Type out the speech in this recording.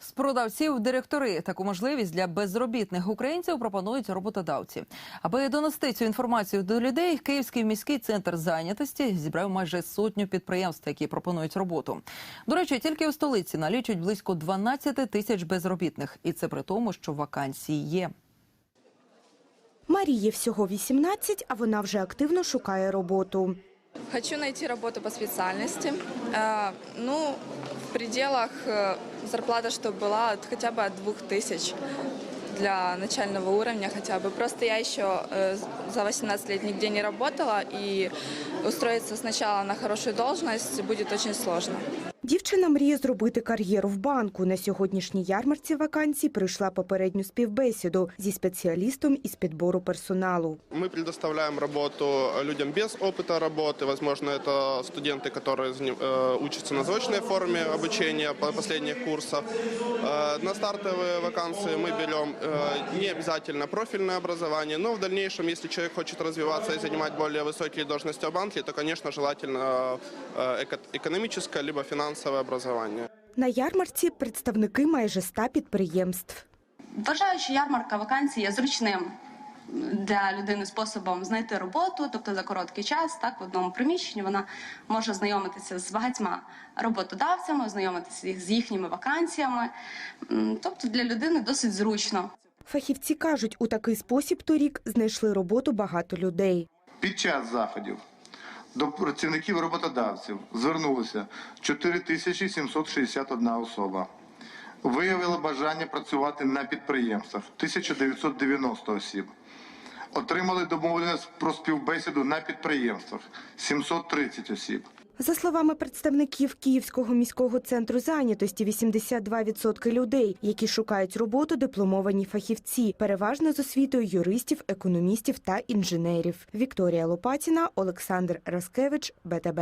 З продавців в директори таку можливість для безробітних українців пропонують роботодавці. Аби донести цю інформацію до людей, Київський міський центр зайнятості зібрав майже сотню підприємств, які пропонують роботу. До речі, тільки у столиці налічують близько 12 тисяч безробітних, і це при тому, що вакансії є. Марії всього 18, а вона вже активно шукає роботу. Хочу найти работу по специальности. Э, Ну, в пределах э, зарплата, чтобы была от хотя бы от 2000 для начального уровня хотя бы. Просто я еще э, за 18 лет нигде не работала, и устроиться сначала на хорошую должность будет очень сложно. Дівчина мріє зробити кар'єру в банку. На сьогоднішній ярмарці вакансій прийшла попередню співбесіду зі спеціалістом із підбору персоналу. Мы предоставляем работу людям без опыта работы. Возможно, это студенты, которые заним- э, учатся на заочной форме обучения по последних курсов. Э, На стартовые вакансии мы берем э, не обязательно профильное образование, но в дальнейшем, если человек хочет развиваться и занимать более высокие должности в банке, то, конечно, желательно э, эко- экономическое либо финансовое образование. На ярмарці представники майже ста підприємств. Вважаю, що ярмарка вакансій є зручним для людини способом знайти роботу, тобто за короткий час, так в одному приміщенні вона може знайомитися з багатьма роботодавцями, ознайомитися з їхніми вакансіями. Тобто для людини досить зручно. Фахівці кажуть, у такий спосіб торік знайшли роботу багато людей. Під час заходів до працівників роботодавців звернулося 4761 особа. Виявили бажання працювати на підприємствах 1990 осіб. Отримали домовленість про співбесіду на підприємствах 730 осіб. За словами представників Київського міського центру зайнятості, 82% людей, які шукають роботу, дипломовані фахівці, переважно з освітою юристів, економістів та інженерів. Вікторія Лопатіна, Олександр Раскевич, БТБ.